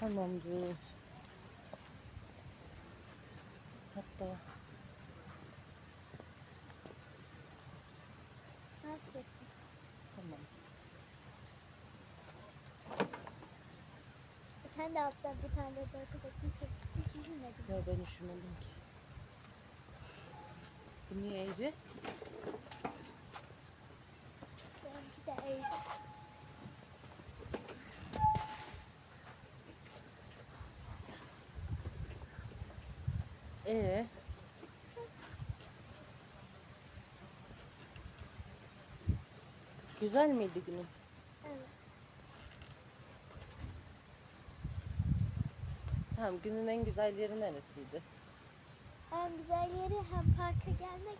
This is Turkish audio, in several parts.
Tamamdır. Hatta tamam. Sen de alttan bir tane daha kızartmışsın. Hiç üzülmedin. Ya ben üşümedim ki. Bu niye eğri? Benimki de eğri. Ee? Güzel miydi günün? Evet. Tamam günün en güzel yeri neresiydi? En güzel yeri hem parka gelmek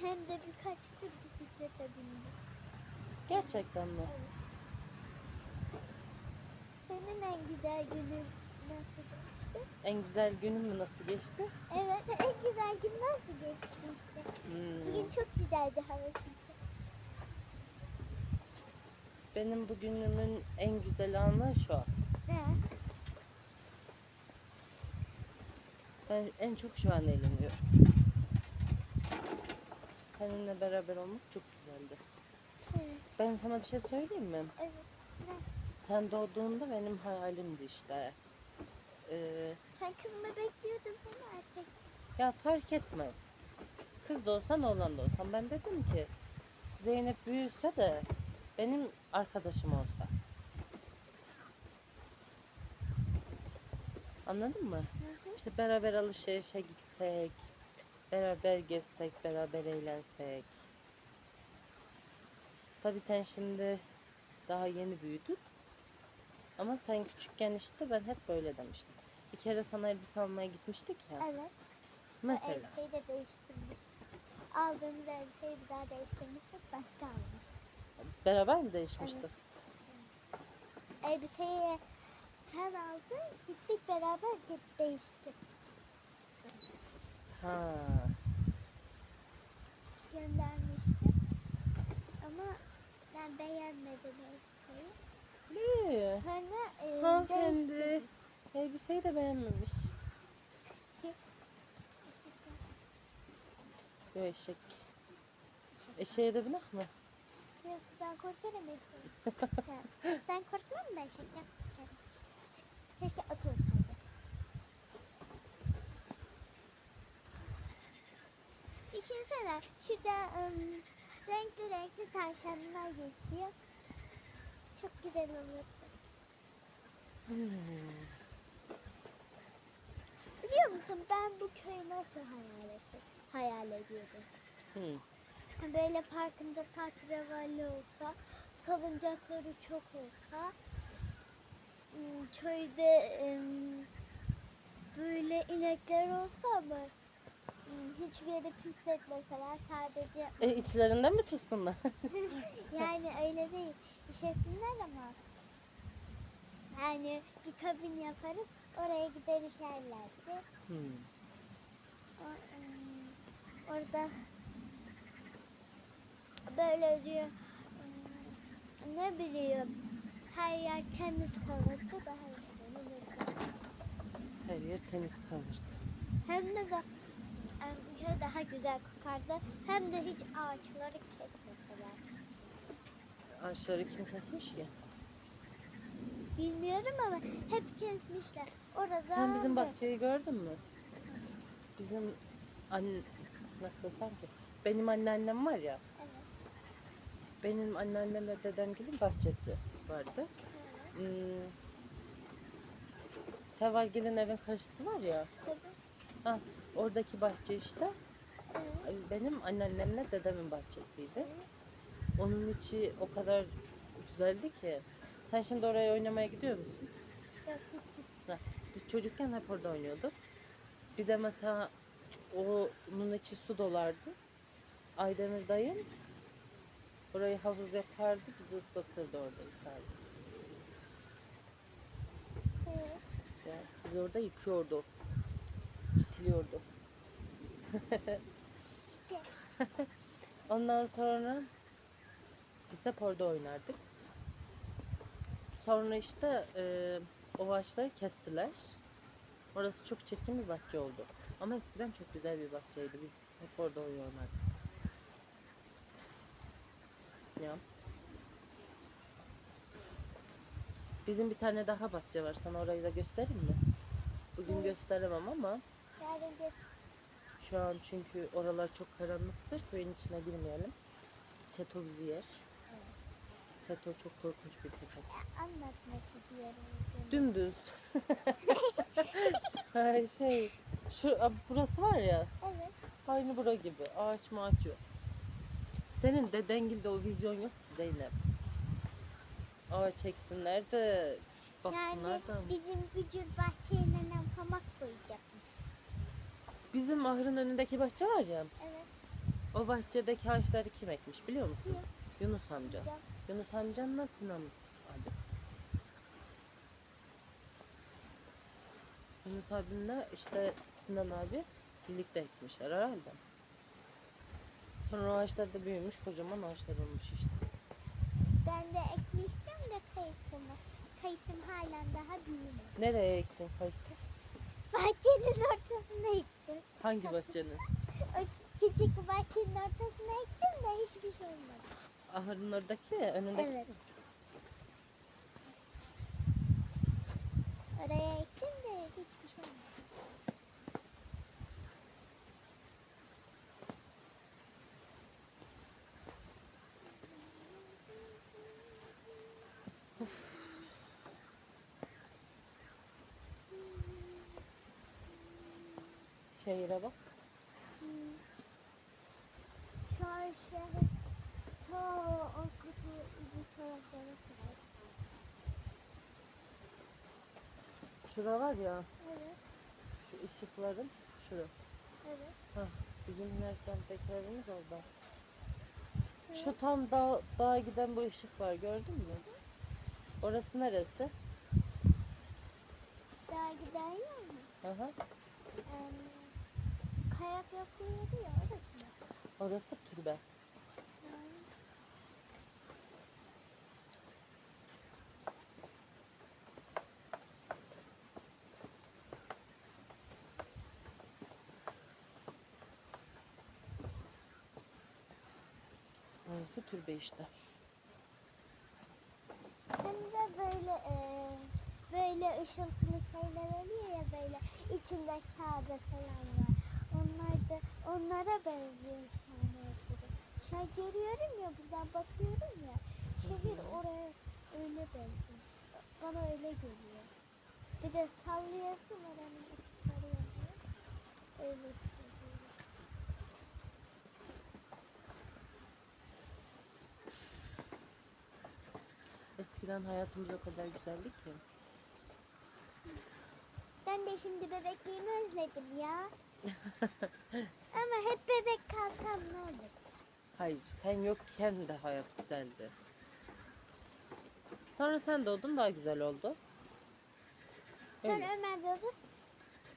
hem de birkaç tur bisiklete binmek. Gerçekten mi? Evet. Senin en güzel günün nasıl geçti? En güzel günün mü nasıl geçti? Evet, en güzel gün nasıl geçti işte. Hmm. Bugün çok güzeldi hava çünkü. Benim bugünümün en güzel anı şu. Ne? Ben en çok şu an eğleniyorum. Seninle beraber olmak çok güzeldi. Evet, Ben sana bir şey söyleyeyim mi? evet. Ne? Sen doğduğunda benim hayalimdi işte. Ee, Sen kız mı bekliyordun beni erkek? ya fark etmez. Kız da olsan oğlan da olsan. Ben dedim ki Zeynep büyüse de benim arkadaşım olsa. Anladın mı? Hı hı. İşte beraber alışverişe gitsek, beraber gezsek, beraber eğlensek. Tabii sen şimdi daha yeni büyüdün. Ama sen küçükken işte ben hep böyle demiştim. Kere sana elbise almaya gitmiştik ya. Evet. Mesela. Elbiseyi de değiştirmiş. Aldığımız elbiseyi bir daha değiştirmiştik. Başka almış. Beraber mi değişmişti? Evet. Elbiseyi sen aldın. Gittik beraber git değiştir. Ha. Göndermişti. Ama ben beğenmedim elbiseyi. İyi. Sonra e, Hanımefendi. Elbiseyi de beğenmemiş. Yo eşek. Eşeğe de binek mi? Yok, Ben korkarım eşekten. ben korkmam da eşekten korkarım. Keşke at olsaydı. Düşünsene şurada ım, renkli renkli tavşanlar geçiyor. Çok güzel olurdu. Hmm. Musun ben bu köyü nasıl hayal ettim? Hayal ediyordum. Hmm. Böyle parkında tatravalli olsa, salıncakları çok olsa, ım, köyde böyle inekler olsa ama ım, hiçbir yeri pisletmeseler sadece E içlerinde mi tutsunlar? yani öyle değil işesinler ama yani bir kabin yaparız oraya gider işerlerdi. Hmm. O, ım, orada böyle diyor ım, ne bileyim her yer temiz kalırdı güzel olurdu. Her yer temiz kalırdı. Hem de da ım, köy daha güzel kokardı hem de hiç ağaçları kesmeseler. Ağaçları kim kesmiş ki? Bilmiyorum ama hep kesmişler. Orada Sen bizim bahçeyi gördün mü? Bizim anne nasıl desem ki? Benim anneannem var ya. Evet. Benim anneannemle dedemgilin bahçesi vardı. Hmm. Sevalgil'in evin karşısı var ya. Tabii. Ha, oradaki bahçe işte Evet. benim anneannemle dedemin bahçesiydi. Onun içi o kadar güzeldi ki. Sen şimdi oraya oynamaya gidiyor musun? Yok, hiç Biz çocukken hep orada oynuyorduk. Bir de mesela onun içi su dolardı. Aydemir dayım orayı havuz yapardı, bizi ıslatırdı orada yıkardı. Evet. Yani biz orada yıkıyordu. Çitiliyordu. Ondan sonra biz hep orada oynardık. Sonra işte e, o ağaçları kestiler. Orası çok çirkin bir bahçe oldu. Ama eskiden çok güzel bir bahçeydi. Biz hep orada oyun oynardık. Ya. Bizim bir tane daha bahçe var. Sana orayı da göstereyim mi? Bugün Evet. gösteremem ama Yarın şu an çünkü oralar çok karanlıktır. Köyün içine girmeyelim. Çeto bizi yer. Çeto çok korkunç bir köpek. Anlatması diyorum. Dümdüz. Şey, şu burası var ya, Evet. aynı bura gibi. Ağaç mağaç yok. Senin dedengilde o vizyon yok ki Zeynep. Ağaç eksinler de baksınlar Yani da. bizim vücut bahçeye nenem hamak koyacakmış. Bizim ahırın önündeki bahçe var ya, Evet. o bahçedeki ağaçları kim ekmiş biliyor musun? Kim? Yunus amca. Yunus amcanla Sinan abi. Yunus abimle işte Sinan abi birlikte ekmişler herhalde. Sonra ağaçlar da büyümüş, kocaman ağaçlar olmuş işte. Ben de ekmiştim de kayısımı. Kayısım halen daha büyümedi. Nereye ektin kayısı? Bahçenin ortasına ektim. Hangi bahçenin? O küçük bahçenin ortasına ektim de hiçbir şey olmadı. Ahırın oradaki, önündeki. Evet. Oraya ektim de hiçbir şey olmadı. Şehire bak. Hmm. Şu an şehir ta o kutu ucu taraflara kadar. Şura var ya, Evet, şu ışıkların, şura. evet. Bizim inerken evimiz orada. evet. Şu tam dağ, dağa giden bu ışık var gördün mü? Orası neresi? Daha giden yer mi? Aha. Em, kayak yapıyordu ya orası mı? Orası türbe. Yani, Orası türbe işte. Hem de böyle e, böyle ışıltılı şeyler oluyor ya böyle içinde kağıdı falan var. Onlar da onlara benziyor ortada. Şu an görüyorum ya buradan bakıyorum ya. Şehir oraya öyle benziyor. Bana öyle geliyor. Bir de sallıyorsun oranın ışıkları yanıyor. Öyle Eskiden hayatımız o kadar güzeldi ki. Ben de şimdi bebekliğimi özledim ya. Ama hep bebek kalsam ne olur? Hayır, sen yokken de hayat güzeldi. Sonra sen doğdun daha güzel oldu. Sonra Öyle. Ömer doğdu.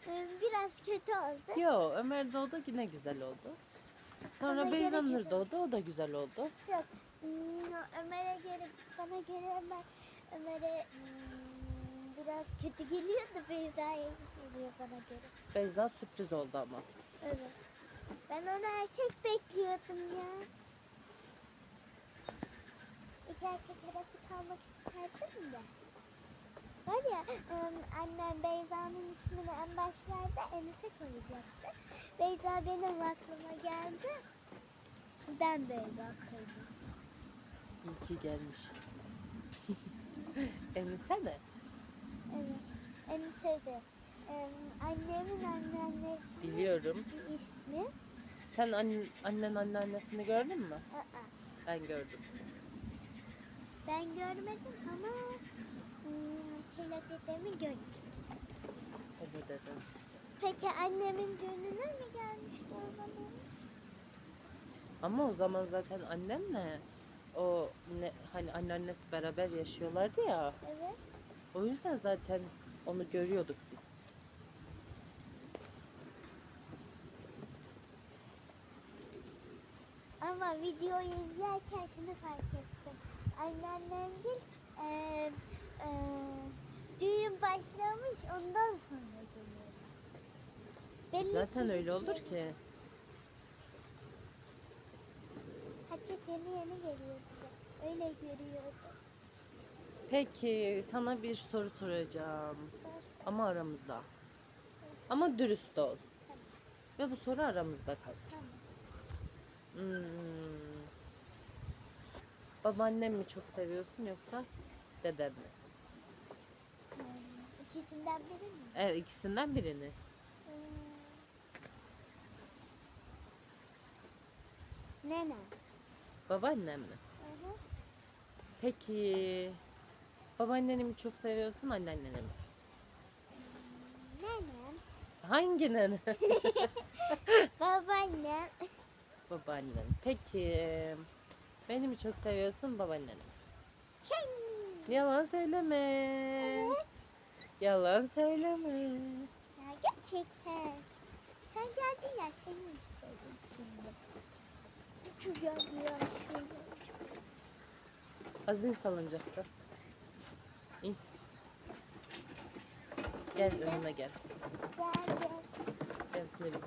Ee, Biraz kötü oldu. Yo, Ömer doğdu yine güzel oldu. Sonra güzel. doğdu, o da güzel oldu. Yok. Ömer'e göre, bana göre Ömer, Ömer'e hmm, biraz kötü geliyor da Beyza'ya geliyor bana göre. Beyza sürpriz oldu ama. Evet. Ben onu erkek bekliyordum ya. İki erkek arası kalmak isterdim de. Var ya em, annem Beyza'nın ismini en başlarda Enis'e koyacaktı. Beyza benim aklıma geldi. Ben Beyza koydum. İyi ki gelmiş. Enise mi? Evet. Enis'e de. Em, annemin anneannesinin Biliyorum. bir ismi. Sen annen, annen anneannesini gördün mü? Aa, Ben gördüm. ben görmedim ama hmm, dedemi gördüm. Öyle dedim. Peki annemin düğününe mi gelmişti o zaman? Ama o zaman zaten annemle o ne, hani anneannesi beraber yaşıyorlardı ya. Evet. O yüzden zaten onu görüyorduk biz. Ama videoyu izlerken şunu fark ettim. Anneannem değil, e, e, düğün başlamış ondan sonra geliyor. Zaten öyle olur ki. Herkes yeni yeni geliyor bize. Öyle görüyordu. Peki sana bir soru soracağım. Sor. Ama aramızda. Ama dürüst ol. Ve bu soru aramızda kalsın. Tamam. Hmm. Babaannem mi çok seviyorsun yoksa dedem mi? Hmm, İkisinden biri mi? Evet ikisinden birini. Hmm. Nene. Babaannem mi? Hı hı. Peki babaanneni mi çok seviyorsun anneanneni mi? Nenem. Hangi nene? Babaannem. Babaannen. Peki beni mi çok seviyorsun babaanneni mi? Yalan söyleme. Evet. Yalan söyleme. Ya gerçekten. Sen geldin ya seni istedim şimdi. Çok yanıyor. Az in salıncakta. İn. Gel önüme gel. Gel gel. Gel seni bir.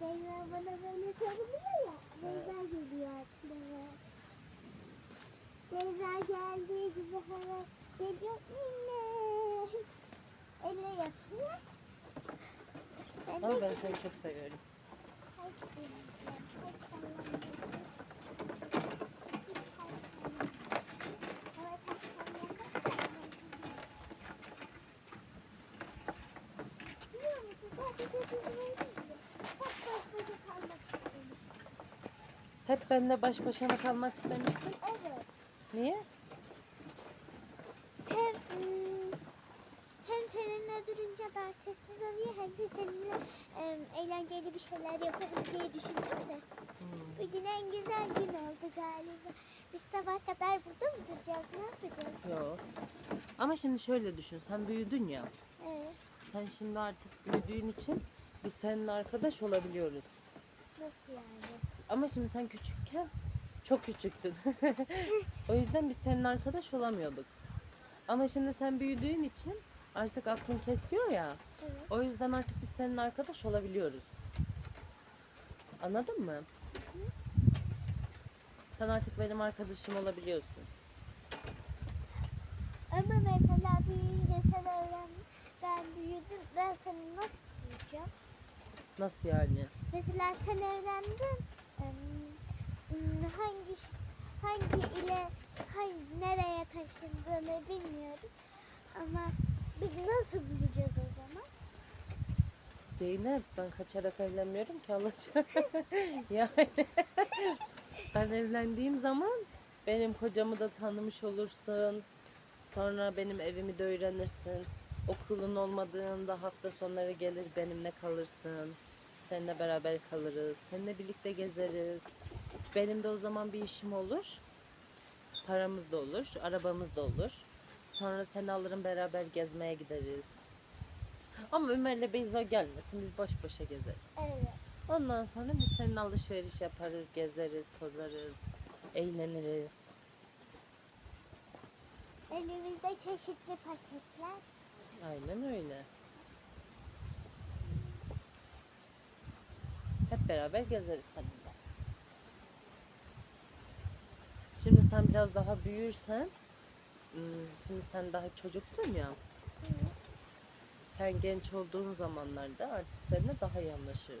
Beyler bana böyle sarılıyor ya. Evet. Beyza geliyor aklıma. Beyza geldiği gibi hemen geliyor. Minne. Öyle yapıyor. Ben Ama ben seni çok seviyorum. Hep benimle baş başa mı kalmak istemiştin? Evet. Niye? Hem, ım, hem seninle durunca daha sessiz oluyor hem de seninle em, eğlenceli bir şeyler yaparız diye düşündüm de. Hmm. Bugün en güzel gün oldu galiba. Biz sabah kadar burada mı duracağız? Ne yapacağız? Yok. Ama şimdi şöyle düşün. Sen büyüdün ya. Evet. Sen şimdi artık büyüdüğün için biz seninle arkadaş olabiliyoruz. Nasıl yani? Ama şimdi sen küçükken çok küçüktün. o yüzden biz seninle arkadaş olamıyorduk. Ama şimdi sen büyüdüğün için artık aklın kesiyor ya. Evet. O yüzden artık biz seninle arkadaş olabiliyoruz. Anladın mı? Sen artık benim arkadaşım olabiliyorsun. Ama mesela büyüyünce sen öğrendin. Ben büyüdüm. Ben seni nasıl büyüyeceğim? Nasıl yani? Mesela sen evlendin. Hangi hangi ile hangi nereye taşındığını bilmiyorum. Ama biz nasıl büyüyeceğiz o zaman? Zeynep ben kaçarak evlenmiyorum ki Allah'ım. yani ben evlendiğim zaman benim kocamı da tanımış olursun. Sonra benim evimi de öğrenirsin. Okulun olmadığında hafta sonları gelir benimle kalırsın. Seninle beraber kalırız. Seninle birlikte gezeriz. Benim de o zaman bir işim olur. Paramız da olur. Arabamız da olur. Sonra seni alırım beraber gezmeye gideriz. Ama Ömer'le Beyza gelmesin. Biz baş başa gezeriz. Evet. Ondan sonra biz seninle alışveriş yaparız, gezeriz, tozarız, eğleniriz. Elimizde çeşitli paketler. Aynen öyle. Hep beraber gezeriz seninle. Şimdi sen biraz daha büyürsen, şimdi sen daha çocuksun ya, sen genç olduğun zamanlarda artık seninle daha iyi anlaşırız.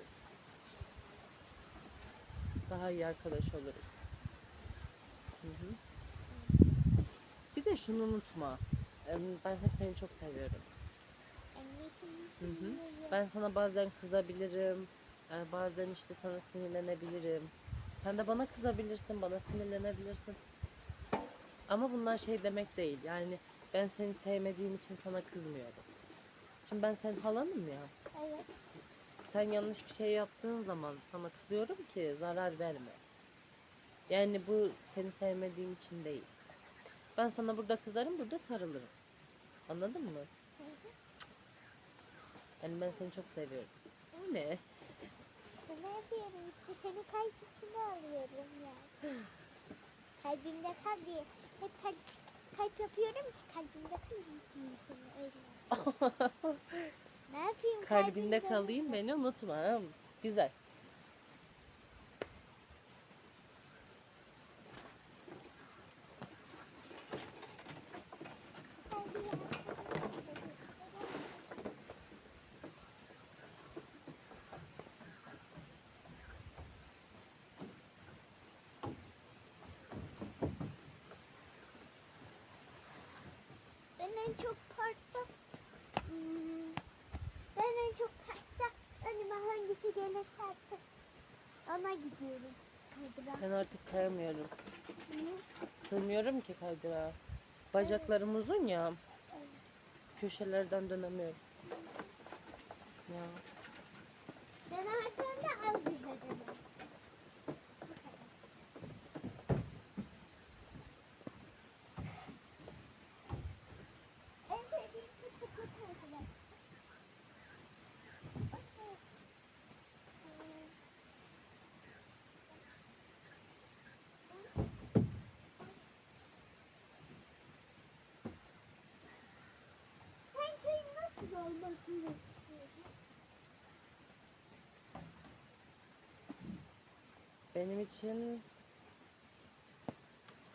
Daha iyi arkadaş oluruz. Hı hı. Bir de şunu unutma. Ben hep seni çok seviyorum. Hı hı. Ben sana bazen kızabilirim. e, Bazen işte sana sinirlenebilirim. Sen de bana kızabilirsin, bana sinirlenebilirsin. Ama bunlar şey demek değil. Yani ben seni sevmediğim için sana kızmıyorum. Şimdi ben senin halanım ya. Evet. Sen yanlış bir şey yaptığın zaman sana kızıyorum ki zarar verme. Yani bu seni sevmediğim için değil. Ben sana burada kızarım, burada sarılırım. Anladın mı? Hı. Yani ben seni çok seviyorum. Ne? Ne yapıyorum işte seni kalp içine alıyorum ya. Kalbimde kal diye. Hep kalp, kalp yapıyorum ki kalbimde kalayım seni öyle. Ne yapayım? Kalbinde kalbimde kalayım kal. beni unutma. Güzel. Ben en çok parkta hmm, ben en çok parkta önüme hangisi gelirse artık ona gidiyorum. Kaydıra. Ben artık kayamıyorum. Sığmıyorum ki kaydırağa. Bacaklarım uzun ya. Köşelerden dönemiyorum. Ya. Denemezsen de al bir hedeme. En sevdiğim kısmı bu tarafı. Sen köyün nasıl olmasını istiyorsun? Benim için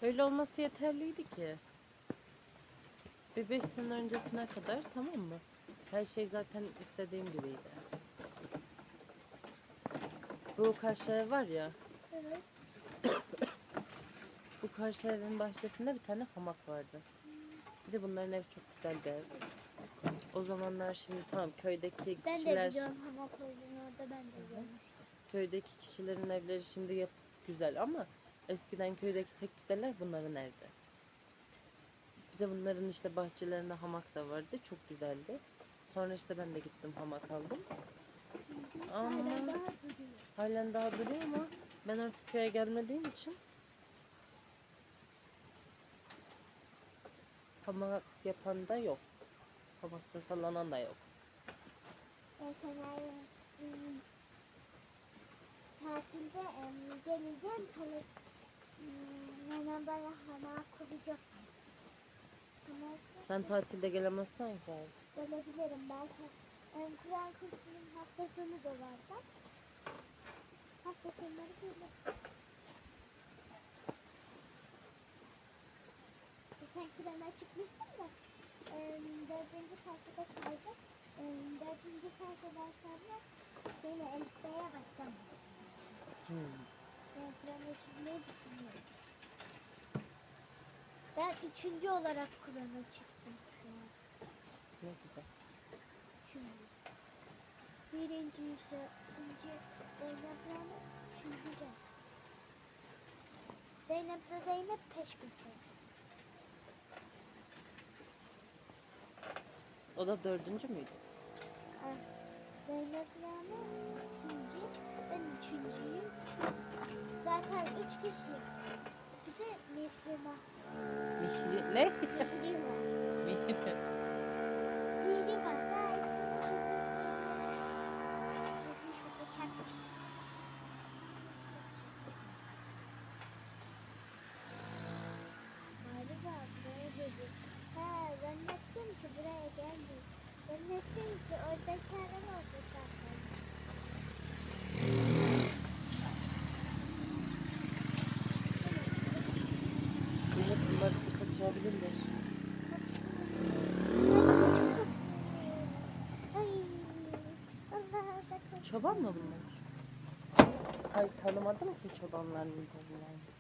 öyle olması yeterliydi ki. Bir beş sene öncesine kadar tamam mı? Her şey zaten istediğim gibiydi. Bu karşı ev var ya, Evet. bu karşı evin bahçesinde bir tane hamak vardı. Bir de bunların ev çok güzel bir ev. O zamanlar şimdi tamam köydeki Ben de kişiler, biliyorum hamak olduğunu orada ben de biliyorum. köydeki kişilerin evleri şimdi yap güzel ama eskiden köydeki tek güzeller bunların evde. Bir de bunların işte bahçelerinde hamak da vardı. Çok güzeldi. Sonra işte ben de gittim hamak aldım. Ama Hala daha duruyor. halen daha duruyor ama ben artık köye gelmediğim için hamak yapan da yok. Hamakta sallanan da yok. Tatilde em, geleceğim kale hmm, nenem bana hamak kuracak. Sen tatilde gelemezsen ki gelebilirim belki. Em, Kur'an kursunun hafta sonu da var da. Hafta sonları gelirim. Geçen Kur'an'a çıkmıştım da dördüncü sayfada kaldım. Em, Dördüncü sayfadan sonra böyle elbiseye başlamadım. Hmm. Ben Kur'an'a çıkmayı düşünüyorum. Ben üçüncü olarak Kur'an'a çıktım şu an. Ne güzel. Üçüncü. Birinci ise ikinci Zeynep Rana, üçüncü de Zeynep peş peşe. O da dördüncü müydü? Ah, Zeynep Rana ikinci, ben üçüncüyüm. Zaten üç kişi. Bir de Mihrimah. Mihri... Ne? Mihrimah. Mihri. Mihrimah da ismi Kesin şurada çarpmış. Galiba buraya geldi. Ha zannettim ki buraya geldi. Zannettim ki oradaki araba oldu zaten. Zeynep bunlar korktum. Çoban mı bunlar? Hayır tanımadım ki çobanlar mı bunlar.